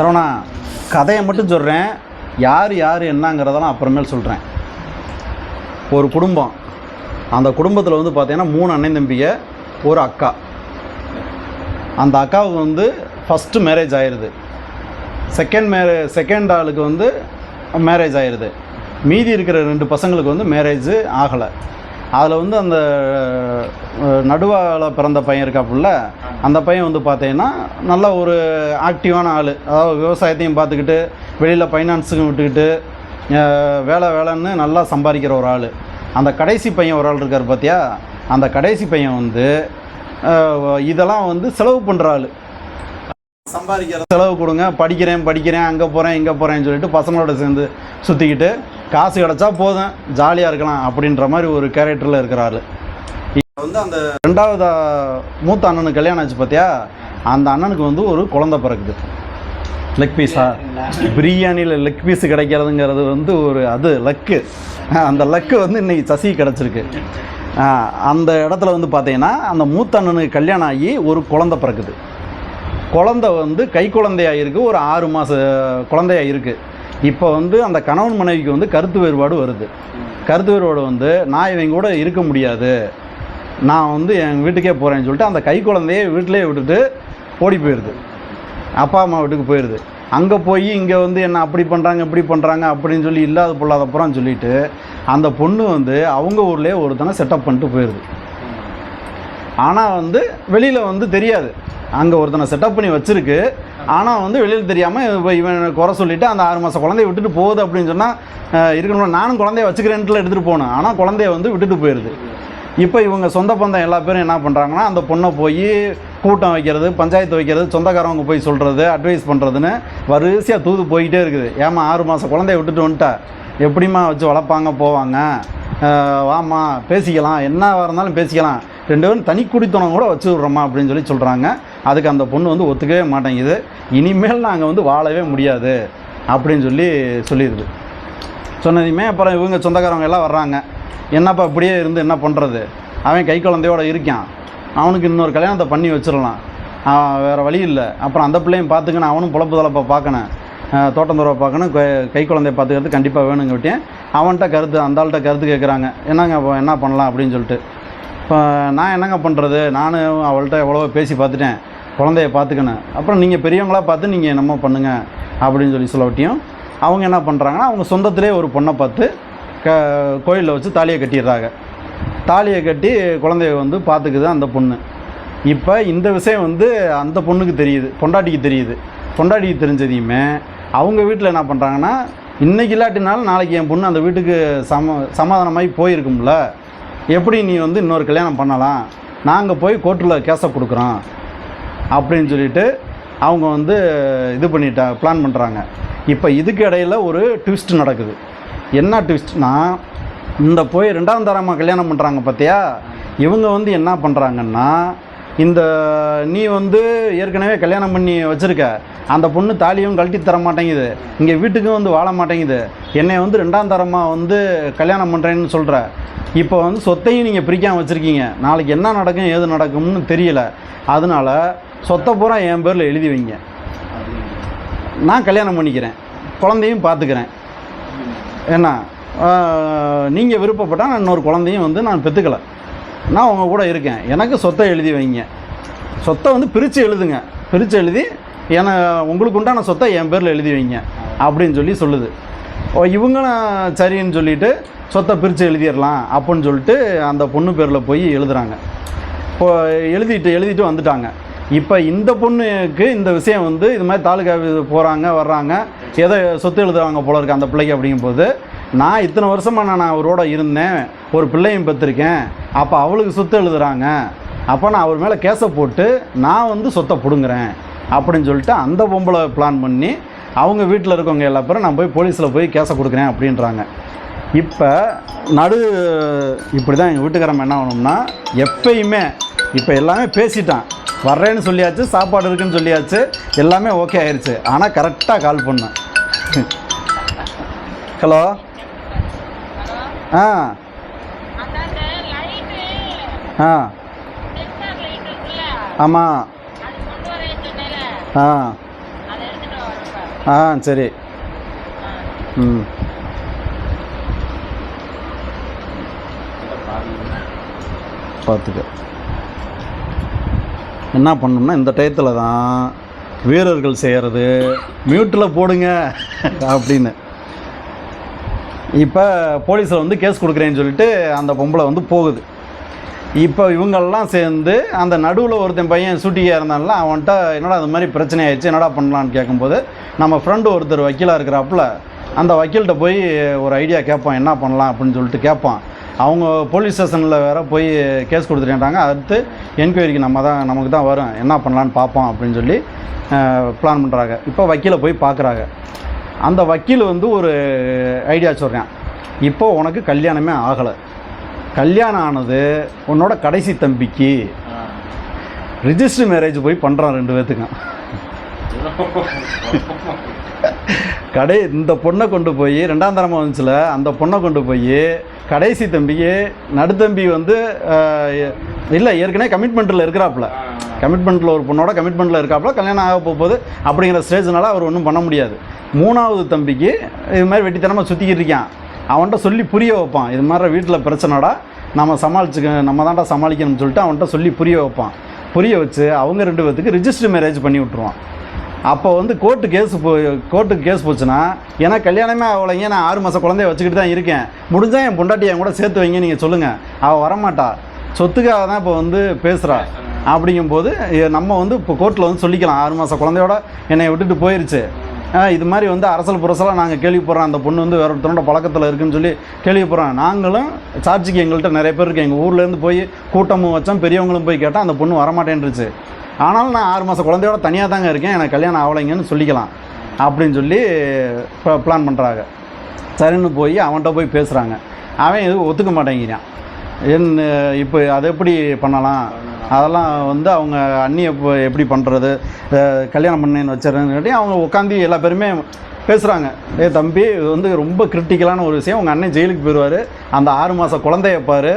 சரவணா கதையை மட்டும் சொல்கிறேன் யார் யார் என்னங்கிறதெல்லாம் அப்புறமேல் சொல்கிறேன் ஒரு குடும்பம். அந்த குடும்பத்தில் வந்து பார்த்தீங்கன்னா மூணு அண்ணன் தம்பிங்க ஒரு அக்கா. அந்த அக்காவுக்கு வந்து ஃபஸ்ட்டு மேரேஜ் ஆயிடுது செகண்ட் மேரே செகண்ட் ஆளுக்கு வந்து மேரேஜ் ஆயிடுது மீதி இருக்கிற ரெண்டு பசங்களுக்கு வந்து மேரேஜ் ஆகலை. அதில் வந்து அந்த நடுவால் பிறந்த பையன் இருக்காப்புல அந்த பையன் வந்து பார்த்தீங்கன்னா நல்ல ஒரு ஆக்டிவான ஆள். அதாவது விவசாயத்தையும் பார்த்துக்கிட்டு வெளியில் ஃபைனான்ஸுக்கும் விட்டுக்கிட்டு வேலை வேலைன்னு நல்லா சம்பாதிக்கிற ஒரு ஆள். அந்த கடைசி பையன் ஒரு ஆள் இருக்கார் பார்த்தியா அந்த கடைசி பையன் வந்து இதெல்லாம் வந்து செலவு பண்ணுற ஆள். சம்பாதிக்கிற செலவு கொடுங்க படிக்கிறேன் படிக்கிறேன் அங்கே போகிறேன் இங்கே போகிறேன்னு சொல்லிட்டு பசங்களோட சேர்ந்து சுற்றிக்கிட்டு காசு கிடச்சா போதும் ஜாலியாக இருக்கலாம் அப்படின்ற மாதிரி ஒரு கேரக்டரில் இருக்கிறாரு இப்போ வந்து அந்த ரெண்டாவது மூத்த அண்ணனுக்கு கல்யாணம் ஆச்சு பார்த்தியா அந்த அண்ணனுக்கு வந்து ஒரு குழந்தை பிறக்குது. லெக் பீஸா பிரியாணியில் லெக் பீஸ் கிடைக்கிறதுங்கிறது வந்து ஒரு அது லக்கு அந்த லக்கு வந்து இன்னைக்கு சசி கிடச்சிருக்கு. அந்த இடத்துல வந்து பார்த்தீங்கன்னா அந்த மூத்த அண்ணனுக்கு கல்யாணம் ஆகி ஒரு குழந்தை பிறக்குது. குழந்தை வந்து கை குழந்தையாக இருக்குது ஒரு ஆறு மாத குழந்தையாக இருக்குது இப்போ வந்து அந்த கணவன் மனைவிக்கு வந்து கருத்து வேறுபாடு வருது. கருத்து வேறுபாடு வந்து நான் இவங்க கூட இருக்க முடியாது. நான் வந்து என் வீட்டுக்கே போகிறேன்னு சொல்லிட்டு அந்த கை குழந்தைய வீட்டிலே விட்டுட்டு ஓடி போயிடுது அப்பா அம்மா வீட்டுக்கு போயிடுது அங்கே போய் இங்கே வந்து என்ன அப்படி பண்ணுறாங்க இப்படி பண்ணுறாங்க அப்படின்னு சொல்லி இல்லாத பொல்லாத புறம் சொல்லிட்டு அந்த பொண்ணு வந்து அவங்க ஊர்லேயே ஒருத்தனை செட்டப் பண்ணிட்டு போயிடுது ஆனால் வந்து வெளியில் வந்து தெரியாது. அங்கே ஒருத்தனை செட்டப் பண்ணி வச்சுருக்கு. ஆனால் வந்து வெளியில் தெரியாமல் இப்போ இவன் குறை சொல்லிவிட்டு அந்த ஆறு மாதம் குழந்தைய விட்டுட்டு போகுது அப்படின்னு சொன்னால் இருக்கணும் நானும் குழந்தைய வச்சுக்கிறேன்ட்டுல எடுத்துகிட்டு போனேன் ஆனால் குழந்தைய வந்து விட்டுட்டு போயிடுது இப்போ இவங்க சொந்த பந்தம் எல்லா பேரும் என்ன பண்ணுறாங்கன்னா அந்த பொண்ணை போய் கூட்டம் வைக்கிறது பஞ்சாயத்து வைக்கிறது சொந்தக்காரவங்க போய் சொல்கிறது அட்வைஸ் பண்ணுறதுன்னு வரிசையாக தூது போயிட்டே இருக்குது. ஏமா ஆறு மாதம் குழந்தைய விட்டுட்டு வந்துட்டா? எப்படிம்மா வச்சு வளர்ப்பாங்க போவாங்க? வாமா வாம்மா பேசிக்கலாம். என்ன இருந்தாலும் பேசிக்கலாம். ரெண்டு பேரும் தனி குடித்தனம் கூட வச்சு விட்றோம்மா அப்படின்னு சொல்லி சொல்கிறாங்க அதுக்கு அந்த பொண்ணு வந்து ஒத்துக்கவே மாட்டேங்குது. இனிமேல் நாங்கள் வந்து வாழவே முடியாது அப்படின்னு சொல்லி சொல்லிடுது. சொன்னதையுமே அப்புறம் இவங்க சொந்தக்காரவங்க எல்லாம் வர்றாங்க. என்னப்பா இப்படியே இருந்து என்ன பண்ணுறது அவன் கை குழந்தையோடு இருக்கான். அவனுக்கு இன்னொரு கல்யாணத்தை பண்ணி வச்சிடலாம். வேறு வழி இல்லை. அப்புறம் அந்த பிள்ளையும் பார்த்துக்கணும் அவனும் பிழப்பு தளப்பை பார்க்கணும். தோட்டம் துறவை பார்க்கணும். கை- கை குழந்தைய பார்த்துக்கிறது கண்டிப்பாக வேணுங்க விட்டேன். அவன்கிட்ட கருத்து அந்த ஆள்கிட்ட கருத்து கேட்குறாங்க என்னங்க இப்போ என்ன பண்ணலாம் அப்படின்னு சொல்லிட்டு. இப்போ நான் என்னங்க பண்ணுறது நானும் அவள்கிட்ட எவ்வளோ பேசி பார்த்துட்டேன். குழந்தைய பார்த்துக்கணும். அப்புறம் நீங்கள் பெரியவங்களா பார்த்து நீங்கள் என்னமோ பண்ணுங்கள் அப்படின்னு சொல்லி சொல்லவட்டியும் அவங்க என்ன பண்ணுறாங்கன்னா அவங்க சொந்தத்திலே ஒரு பொண்ணை பார்த்து க கோயிலில் வச்சு தாலியை கட்டிடுறாங்க. தாலியை கட்டி குழந்தைய வந்து பார்த்துக்குது அந்த பொண்ணு. இப்போ இந்த விஷயம் வந்து அந்த பொண்ணுக்கு தெரியுது பொண்டாட்டிக்கு தெரியுது. பொண்டாட்டிக்கு தெரிஞ்சதையுமே அவங்க வீட்டில் என்ன பண்ணுறாங்கன்னா இன்றைக்கி இல்லாட்டினாலும் நாளைக்கு என் பொண்ணு அந்த வீட்டுக்கு சம சமாதானமாகி போயிருக்கும்ல. எப்படி நீ வந்து இன்னொரு கல்யாணம் பண்ணலாம்? நாங்கள் போய் கோர்ட்டில் கேஸை கொடுக்குறோம். அப்படின்னு சொல்லிட்டு அவங்க வந்து இது பண்ணிட்டா பிளான் பண்ணுறாங்க இப்போ இதுக்கு இடையில ஒரு ட்விஸ்ட் நடக்குது. என்ன ட்விஸ்ட்னா இந்த போய் ரெண்டாம் தரமாக கல்யாணம் பண்ணுறாங்க பார்த்தியா இவங்க வந்து என்ன பண்ணுறாங்கன்னா இந்த நீ வந்து ஏற்கனவே கல்யாணம் பண்ணி வச்சுருக்க. அந்த பொண்ணு தாலியும் கழட்டி தர மாட்டேங்குது. இங்கே வீட்டுக்கும் வந்து வாழ மாட்டேங்குது. என்னை வந்து ரெண்டாம் தரமாக வந்து கல்யாணம் பண்ணுறேன்னு சொல்கிற இப்போ வந்து சொத்தையும் நீங்கள் பிரிக்காமல் வச்சுருக்கீங்க. நாளைக்கு என்ன நடக்கும் ஏது நடக்கும்னு தெரியல. அதனால் சொத்தை பூரா என் பேரில் எழுதி வைங்க. நான் கல்யாணம் பண்ணிக்கிறேன். குழந்தையும் பார்த்துக்கிறேன். என்ன? நீங்கள் விருப்பப்பட்டால் நான் இன்னொரு குழந்தையும் வந்து நான் பெற்றுக்கலை நான் உங்கள் கூட இருக்கேன். எனக்கு சொத்தை எழுதி வைங்க. சொத்தை வந்து பிரித்து எழுதுங்க. பிரித்து எழுதி என உங்களுக்கு உண்டான சொத்தை என் பேரில் எழுதி வைங்க. அப்படின்னு சொல்லி சொல்லுது. ஓ இவங்களும் சரின்னு சொல்லிட்டு சொத்தை பிரித்து எழுதிடலாம் அப்படின்னு சொல்லிட்டு அந்த பொண்ணு பேரில் போய் எழுதுறாங்க. இப்போ எழுதிட்டு எழுதிட்டு வந்துட்டாங்க. இப்போ இந்த பொண்ணுக்கு இந்த விஷயம் வந்து இது மாதிரி தாலுகா போகிறாங்க வர்றாங்க. ஏதோ சொத்து எழுதுவாங்க போல இருக்கு அந்த பிள்ளைக்கு அப்படிங்கும்போது நான் இத்தனை வருஷமாக நான் அவரோட இருந்தேன் ஒரு பிள்ளையும் பெற்றிருக்கேன் அப்போ அவளுக்கு சொத்து எழுதுறாங்க. அப்போ நான் அவர் மேலே கேஸை போட்டு நான் வந்து சொத்தை பிடுங்குறேன் அப்படின்னு சொல்லிட்டு அந்த பொம்பளை பிளான் பண்ணி அவங்க வீட்டில் இருக்கவங்க எல்லா பேரும் நான் போய் போலீஸில் போய் கேஸை கொடுக்குறேன் அப்படின்றாங்க. இப்போ நடு இப்படி தான் எங்கள் வீட்டுக்காரம்ம என்ன ஆகணும்னா எப்பயுமே இப்போ எல்லாமே பேசிட்டான். வர்றேன்னு சொல்லியாச்சு சாப்பாடு இருக்குன்னு சொல்லியாச்சு எல்லாமே ஓகே ஆயிடுச்சு ஆனால் கரெக்டாக கால் பண்ணேன் ஹலோ ஆ. ஆ. ஆமாம் ஆ. ஆ சரி. ம். பார்த்துக்க. என்ன பண்ணணும்னா இந்த டயத்தில் தான் வீரர்கள் செய்கிறது மியூட்டில் போடுங்க அப்படின்னு. இப்போ போலீஸில் வந்து கேஸ் கொடுக்குறேன்னு சொல்லிட்டு அந்த பொம்பளை வந்து போகுது. இப்போ இவங்கெல்லாம் சேர்ந்து அந்த நடுவில் ஒருத்தன் பையன் சூட்டியாக இருந்தான்ல அவன்கிட்ட என்னடா அது மாதிரி பிரச்சனை ஆயிடுச்சு என்னடா பண்ணலான்னு கேட்கும்போது நம்ம ஃப்ரெண்டு ஒருத்தர் வக்கீலாக இருக்கிறாப்புல அந்த வக்கீல்கிட்ட போய் ஒரு ஐடியா கேட்பான் என்ன பண்ணலாம் அப்படின்னு சொல்லிட்டு கேட்பான். அவங்க போலீஸ் ஸ்டேஷனில் வேற போய் கேஸ் கொடுத்துட்டேன்றாங்க. அடுத்து என்கொயரிக்கு நம்ம தான் நமக்கு தான் வரும். என்ன பண்ணலான்னு பார்ப்போம் அப்படின்னு சொல்லி பிளான் பண்ணுறாங்க இப்போ வக்கீலை போய் பார்க்குறாங்க. அந்த வக்கீல் வந்து ஒரு ஐடியா சொல்கிறான் இப்போ உனக்கு கல்யாணமே ஆகலை. கல்யாணம் ஆனது உன்னோட கடைசி தம்பிக்கு ரிஜிஸ்டர் மேரேஜ் போய் பண்ணுறான் ரெண்டு பேர்த்துக்கும் கடை இந்த பொண்ணை கொண்டு போய் ரெண்டாம் தரமாக வந்துச்சுல அந்த பொண்ணை கொண்டு போய் கடைசி தம்பிக்கு நடுத்தம்பி வந்து இல்லை ஏற்கனவே கமிட்மெண்ட்டில் இருக்கிறாப்புல. கமிட்மெண்ட்டில் ஒரு பொண்ணோட கமிட்மெண்ட்டில் இருக்காப்புல கல்யாணம் ஆக போகுது அப்படிங்கிற ஸ்டேஜ்னால அவர் ஒன்றும் பண்ண முடியாது. மூணாவது தம்பிக்கு இது மாதிரி வெட்டித்தனமாக சுற்றிக்கிட்டு இருக்கான். அவன்கிட்ட சொல்லி புரிய வைப்பான். இது மாதிரி வீட்டில் பிரச்சனைடா நம்ம சமாளிச்சுக்க நம்ம தான்டா சமாளிக்கணும்னு சொல்லிட்டு அவன்கிட்ட சொல்லி புரிய வைப்பான். புரிய வச்சு அவங்க ரெண்டு பேர்த்துக்கு ரிஜிஸ்டர் மேரேஜ் பண்ணி விட்ருவான் அப்போ வந்து கோர்ட்டு கேஸ் போ கோர்ட்டுக்கு கேஸ் போச்சுன்னா ஏன்னா கல்யாணமே ஆகலைங்க நான் ஆறு மாதம் குழந்தைய வச்சுக்கிட்டு தான் இருக்கேன். முடிஞ்சால் என் பொண்டாட்டி என் கூட சேர்த்து வைங்க நீங்கள் சொல்லுங்கள் அவள் வரமாட்டா. சொத்துக்காக தான் இப்போ வந்து பேசுகிறா அப்படிங்கும்போது நம்ம வந்து இப்போ கோர்ட்டில் வந்து சொல்லிக்கலாம். ஆறு மாதம் குழந்தையோட என்னை விட்டுட்டு போயிருச்சு. இது மாதிரி வந்து அரசல் புரசலாக நாங்கள் கேள்விப்படுறோம். அந்த பொண்ணு வந்து வேற ஒருத்தரோட பழக்கத்தில் இருக்குன்னு சொல்லி கேள்விப்படுறோம். நாங்களும் சாட்சிக்கு எங்கள்கிட்ட நிறைய பேர் இருக்கு எங்கள் ஊர்லேருந்து போய் கூட்டமும் வச்சோம். பெரியவங்களும் போய் கேட்டால் அந்த பொண்ணு வரமாட்டேன்ருச்சு ஆனாலும் நான் ஆறு மாதம் குழந்தையோட தனியாக தாங்க இருக்கேன். எனக்கு கல்யாணம் ஆகலைங்கன்னு சொல்லிக்கலாம் அப்படின்னு சொல்லி பிளான் பண்ணுறாங்க சரின்னு போய் அவன்கிட்ட போய் பேசுகிறாங்க அவன் எதுவும் ஒத்துக்க மாட்டேங்கிறான். என் இப்போ அதை எப்படி பண்ணலாம்? அதெல்லாம் வந்து அவங்க அண்ணியை இப்போ எப்படி பண்ணுறது கல்யாணம் பண்ணேன்னு வச்சிடறேன்னு அவங்க உட்காந்து எல்லா பேருமே பேசுகிறாங்க ஏ தம்பி இது வந்து ரொம்ப கிரிட்டிக்கலான ஒரு விஷயம். உங்கள் அண்ணன் ஜெயிலுக்கு போயிடுவார் அந்த ஆறு மாதம் குழந்தைய பாரு.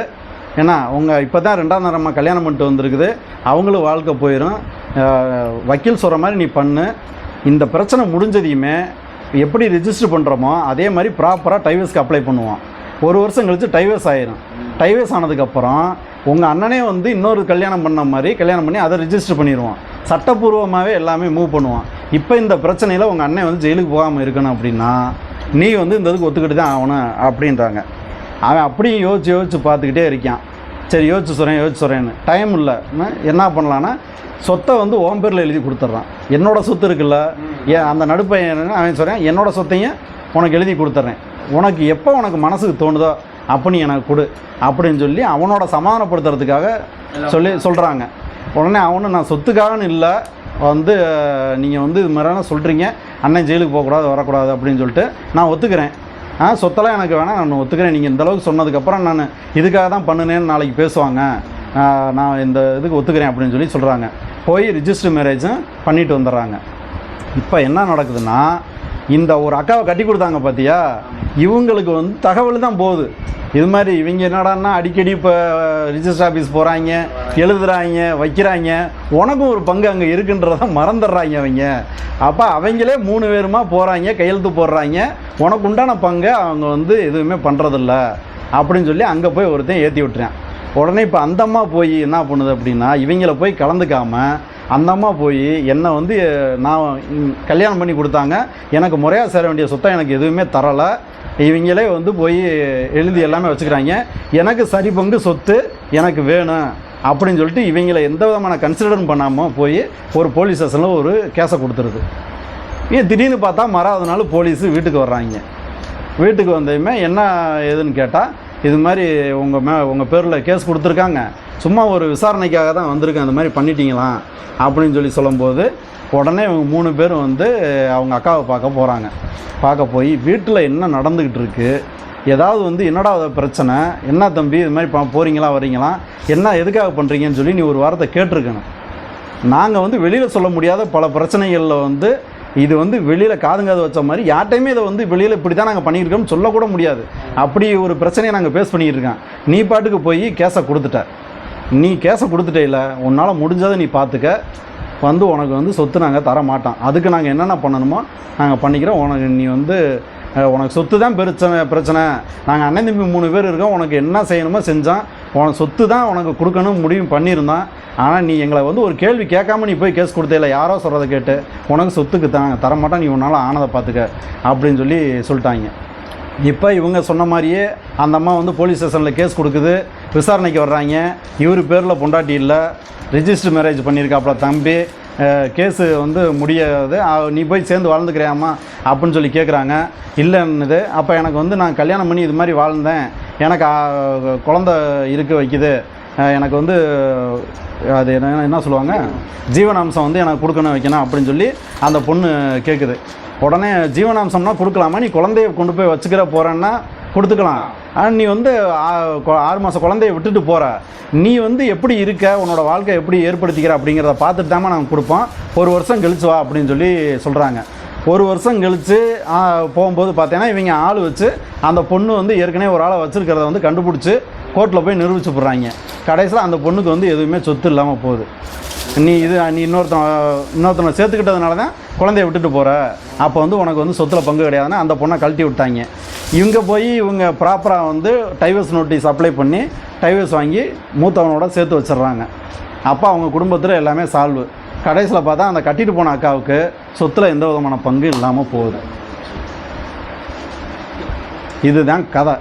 ஏன்னா உங்கள் இப்போ தான் ரெண்டாம் தரமாக கல்யாணம் பண்ணிட்டு வந்திருக்குது. அவங்களும் வாழ்க்கை போயிடும் வக்கீல் சொல்கிற மாதிரி நீ பண்ணு. இந்த பிரச்சனை முடிஞ்சதையுமே எப்படி ரிஜிஸ்டர் பண்ணுறோமோ அதே மாதிரி ப்ராப்பராக டைவர்ஸ்க்கு அப்ளை பண்ணுவோம். ஒரு வருஷம் கழித்து டைவர்ஸ் ஆயிரும். டைவர்ஸ் ஆனதுக்கப்புறம் உங்கள் அண்ணனே வந்து இன்னொரு கல்யாணம் பண்ண மாதிரி கல்யாணம் பண்ணி அதை ரிஜிஸ்டர் பண்ணிடுவோம். சட்டப்பூர்வமாகவே எல்லாமே மூவ் பண்ணுவான் இப்போ இந்த பிரச்சனையில் உங்கள் அண்ணன் வந்து ஜெயிலுக்கு போகாமல் இருக்கணும் அப்படின்னா நீ வந்து இந்த இதுக்கு ஒத்துக்கிட்டு தான் ஆகணும் அப்படின்றாங்க. அவன் அப்படியும் யோசிச்சு யோசிச்சு பார்த்துக்கிட்டே இருக்கான். சரி யோசிச்சு சொல்கிறேன் யோசிச்சு சொல்கிறேன்னு டைம் இல்லை. என்ன பண்ணலான்னா சொத்தை வந்து ஓம் பேரில் எழுதி கொடுத்துட்றான். என்னோட சொத்து இருக்குல்ல ஏன் அந்த நடுப்பையன் அவன் சொல்கிறேன் என்னோட சொத்தையும் உனக்கு எழுதி கொடுத்துட்றேன். உனக்கு எப்போ உனக்கு மனசுக்கு தோணுதோ அப்போ நீ எனக்கு கொடு. அப்படின்னு சொல்லி அவனோட சமாதானப்படுத்துறதுக்காக சொல்லி சொல்கிறாங்க உடனே அவனு நான் சொத்துக்காகன்னு இல்லை. வந்து நீங்கள் வந்து இது மாதிரிலாம் சொல்கிறீங்க அண்ணன் ஜெயிலுக்கு போகக்கூடாது வரக்கூடாது அப்படின்னு சொல்லிட்டு நான் ஒத்துக்கிறேன். ஆ சொத்தெல்லாம் எனக்கு வேணாம் நான் ஒத்துக்கிறேன். நீங்கள் இந்தளவுக்கு சொன்னதுக்கப்புறம் நான் இதுக்காக தான் பண்ணுனேன்னு நாளைக்கு பேசுவாங்க. நான் இந்த இதுக்கு ஒத்துக்கிறேன் அப்படின்னு சொல்லி சொல்கிறாங்க போய் ரிஜிஸ்டர் மேரேஜும் பண்ணிட்டு வந்துடுறாங்க. இப்போ என்ன நடக்குதுன்னா இந்த ஒரு அக்காவை கட்டி கொடுத்தாங்க பார்த்தியா இவங்களுக்கு வந்து தகவல் தான் போகுது. இது மாதிரி இவங்க என்னடான்னா அடிக்கடி இப்போ ரிஜிஸ்டர் ஆஃபீஸ் போகிறாங்க எழுதுறாங்க வைக்கிறாங்க. உனக்கும் ஒரு பங்கு அங்கே இருக்குன்றத மறந்துடுறாங்க அவங்க. அப்போ அவங்களே மூணு பேருமா போகிறாங்க கையெழுத்து போடுறாங்க. உனக்கு உண்டான பங்கை அவங்க வந்து எதுவுமே பண்ணுறதில்ல அப்படின்னு சொல்லி அங்கே போய் ஒருத்தன் ஏற்றி விட்டுறான் உடனே இப்போ அந்த அம்மா போய் என்ன பண்ணுது அப்படின்னா இவங்கள போய் கலந்துக்காம அந்த அம்மா போய் என்னை வந்து நான் கல்யாணம் பண்ணி கொடுத்தாங்க. எனக்கு முறையாக சேர வேண்டிய சொத்தை எனக்கு எதுவுமே தரலை. இவங்களே வந்து போய் எழுதி எல்லாமே வச்சுக்கிறாங்க. எனக்கு சரி பங்கு சொத்து எனக்கு வேணும் அப்படின்னு சொல்லிட்டு இவங்கள எந்த விதமான கன்சிடரும் பண்ணாமல் போய் ஒரு போலீஸ் ஸ்டேஷனில் ஒரு கேஸை கொடுத்துருது. ஏன் திடீர்னு பார்த்தா மறாவது நாள் போலீஸு வீட்டுக்கு வர்றாங்க. வீட்டுக்கு வந்ததுமே என்ன ஏதுன்னு கேட்டால் இது மாதிரி உங்கள் மே உங்கள் பேரில் கேஸ் கொடுத்துருக்காங்க. சும்மா ஒரு விசாரணைக்காக தான் வந்திருக்கேன். அந்த மாதிரி பண்ணிட்டீங்களாம் அப்படின்னு சொல்லி சொல்லும்போது உடனே இவங்க மூணு பேரும் வந்து அவங்க அக்காவை பார்க்க போகிறாங்க பார்க்க போய் வீட்டில் என்ன நடந்துக்கிட்டு இருக்கு? ஏதாவது வந்து என்னடா பிரச்சனை? என்ன தம்பி இது மாதிரி ப- வரீங்களா என்ன எதுக்காக பண்ணுறீங்கன்னு சொல்லி நீ ஒரு வாரத்தை கேட்டிருக்கணும். நாங்கள் வந்து வெளியில் சொல்ல முடியாத பல பிரச்சனைகளில் வந்து இது வந்து வெளியில் காதுங்காது வச்ச மாதிரி யார்ட்டையுமே இதை வந்து வெளியில் இப்படி தான் நாங்கள் பண்ணியிருக்கோம்னு சொல்லக்கூட முடியாது. அப்படி ஒரு பிரச்சனையை நாங்கள் பேஸ் பண்ணிட்டு இருக்கோம். நீ பாட்டுக்கு போய் கேஸை கொடுத்துட்ட. நீ கேஸை கொடுத்துட்டே இல்லை உன்னால் முடிஞ்சதை நீ பார்த்துக்க வந்து உனக்கு வந்து சொத்து நாங்கள் தர மாட்டோம். அதுக்கு நாங்கள் என்னென்ன பண்ணணுமோ நாங்கள் பண்ணிக்கிறோம். உனக்கு நீ வந்து உனக்கு சொத்து தான் பிரச்சனை பிரச்சனை. நாங்கள் அண்ணன் தம்பி மூணு பேர் இருக்கோம். உனக்கு என்ன செய்யணுமோ செஞ்சான் உனக்கு சொத்து தான் உனக்கு கொடுக்கணும் முடிவு பண்ணியிருந்தான் ஆனால் நீ எங்களை வந்து ஒரு கேள்வி கேட்காம நீ போய் கேஸ் கொடுத்தே இல்லை யாரோ சொல்கிறத கேட்டு உனக்கு சொத்துக்கு தான் தரமாட்டோம் நீ உன்னால் ஆனதை பார்த்துக்க அப்படின்னு சொல்லி சொல்லிட்டாங்க. இப்போ இவங்க சொன்ன மாதிரியே அந்த அம்மா வந்து போலீஸ் ஸ்டேஷனில் கேஸ் கொடுக்குது விசாரணைக்கு வர்றாங்க. இவர் பேரில் பொண்டாட்டி இல்லை ரிஜிஸ்டர் மேரேஜ் பண்ணியிருக்காப்புல தம்பி கேஸு வந்து முடியாது நீ போய் சேர்ந்து வாழ்ந்துக்கிறியாம்மா அப்படின்னு சொல்லி கேட்குறாங்க இல்லைன்னுது அப்போ எனக்கு வந்து நான் கல்யாணம் பண்ணி இது மாதிரி வாழ்ந்தேன் எனக்கு குழந்த இருக்க வைக்குது எனக்கு வந்து அது என்ன என்ன சொல்லுவாங்க? ஜீவனாம்சம் வந்து எனக்கு கொடுக்கணும் வைக்கணும் அப்படின்னு சொல்லி அந்த பொண்ணு கேட்குது உடனே ஜீவனாம்சம்னா கொடுக்கலாமா? நீ குழந்தைய கொண்டு போய் வச்சுக்கிற போகிறேன்னா கொடுத்துக்கலாம். ஆனால் நீ வந்து ஆறு மாதம் குழந்தைய விட்டுட்டு போகிற நீ வந்து எப்படி இருக்க? உன்னோட வாழ்க்கை எப்படி ஏற்படுத்திக்கிற அப்படிங்கிறத பார்த்துட்டு தாம்மா நாங்கள் கொடுப்போம். ஒரு வருஷம் கழிச்சு வா அப்படின்னு சொல்லி சொல்கிறாங்க ஒரு வருஷம் கழித்து போகும்போது பார்த்தீங்கன்னா இவங்க ஆள் வச்சு அந்த பொண்ணு வந்து ஏற்கனவே ஒரு ஆளை வச்சுருக்கிறத வந்து கண்டுபிடிச்சி கோர்ட்டில் போய் நிரூபிச்சு போடுறாங்க. கடைசியில் அந்த பொண்ணுக்கு வந்து எதுவுமே சொத்து இல்லாமல் போகுது. நீ இது நீ இன்னொருத்தன் இன்னொருத்தனை சேர்த்துக்கிட்டதுனால தான் குழந்தைய விட்டுட்டு போகிற அப்போ வந்து உனக்கு வந்து சொத்தில் பங்கு கிடையாதுன்னு அந்த பொண்ணை கழட்டி விட்டாங்க. இவங்க போய் இவங்க ப்ராப்பராக வந்து டைவர்ஸ் நோட்டீஸ் அப்ளை பண்ணி டைவர்ஸ் வாங்கி மூத்தவனோட சேர்த்து வச்சிடுறாங்க. அப்போ அவங்க குடும்பத்தில் எல்லாமே சால்வு. கடைசியில் பார்த்தா அந்த கட்டிட்டு போன அக்காவுக்கு சொத்தில் எந்த விதமான பங்கு இல்லாமல் போகுது. இதுதான் கதை.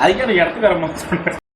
அதுக்கே எனக்கு இடத்துக்கு வர மாதிரி